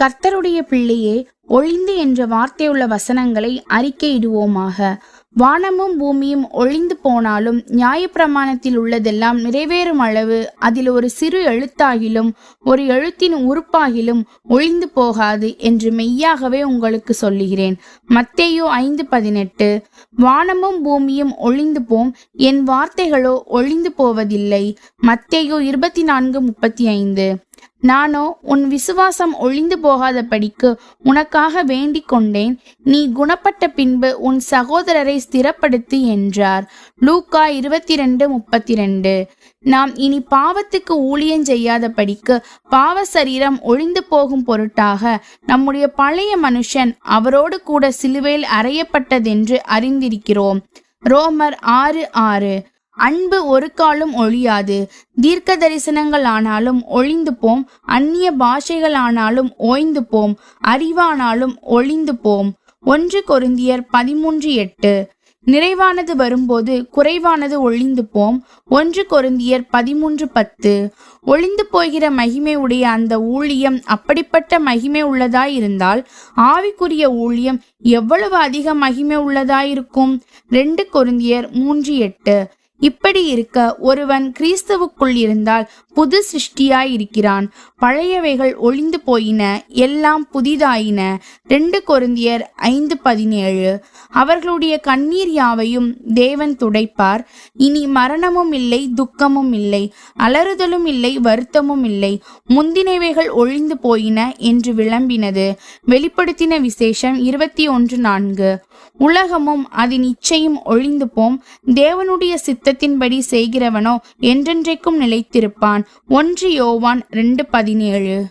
கர்த்தருடைய பிள்ளையே ஒளிந்து என்ற வார்த்தையுள்ள வசனங்களை அறிக்கையிடுவோமாக. வானமும் பூமியும் ஒளிந்து போனாலும் நியாயப்பிரமாணத்தில் உள்ளதெல்லாம் நிறைவேறும் அளவு அதில் ஒரு சிறு எழுத்தாகிலும் ஒரு எழுத்தின் உறுப்பாகிலும் ஒளிந்து போகாது என்று மெய்யாகவே உங்களுக்கு சொல்லுகிறேன். மத்தேயோ ஐந்து பதினெட்டு வானமும் பூமியும் ஒளிந்து போம் என் வார்த்தைகளோ ஒளிந்து போவதில்லை. மத்தேயோ இருபத்தி நான்கு முப்பத்தி ஐந்து. நானோ உன் விசுவாசம் ஒழிந்து போகாதபடிக்கு உனக்காக வேண்டிக் கொண்டேன். நீ குணப்பட்ட பின்பு உன் சகோதரரை ஸ்திரப்படுத்து என்றார். லூக்கா இருபத்தி ரெண்டு முப்பத்தி ரெண்டு நாம் இனி பாவத்துக்கு ஊழியம் செய்யாதபடிக்கு பாவ சரீரம் ஒழிந்து போகும் பொருட்டாக நம்முடைய பழைய மனுஷன் அவரோடு கூட சிலுவையில் அறையப்பட்டதென்று அறிந்திருக்கிறோம். ரோமர் ஆறு ஆறு. அன்பு ஒரு காலும் ஒழியாது. தீர்க்க தரிசனங்கள் ஆனாலும் ஒளிந்து போம் அந்நிய பாஷைகள் ஆனாலும் ஓய்ந்து போம் அறிவானாலும் ஒளிந்து போம் ஒன்று கொருந்தியர் பதிமூன்று எட்டு. நிறைவானது வரும்போது குறைவானது ஒளிந்து போம் ஒன்று கொருந்தியர் பதிமூன்று பத்து. ஒளிந்து போகிற மகிமை உடைய அந்த ஊழியம் அப்படிப்பட்ட மகிமை உள்ளதாயிருந்தால் ஆவிக்குரிய ஊழியம் எவ்வளவு அதிக மகிமை உள்ளதாயிருக்கும்? ரெண்டு கொருந்தியர் மூன்று எட்டு. இப்படி இருக்க ஒருவன் கிறிஸ்துவுக்குள் இருந்தால் புது சிருஷ்டியாய் இருக்கிறான் பழையவைகள் ஒளிந்து போயின எல்லாம் புதிதாயின. ரெண்டு கொருந்தியர் ஐந்து பதினேழு. அவர்களுடைய கண்ணீர் யாவையும் தேவன் துடைப்பார். இனி மரணமும் இல்லை துக்கமும் இல்லை அலறுதலும் இல்லை வருத்தமும் இல்லை. முந்தினவைகள் ஒழிந்து போயின என்று விளம்பினது. வெளிப்படுத்தின விசேஷம் இருபத்தி ஒன்று நான்கு. உலகமும் அதன் இச்சையும் ஒழிந்து போம். தேவனுடைய சித்த சித்தத்தின்படி செய்கிறவனோ என்றென்றைக்கும் நிலைத்திருப்பான். ஒன்று யோவான் ரெண்டு பதினேழு.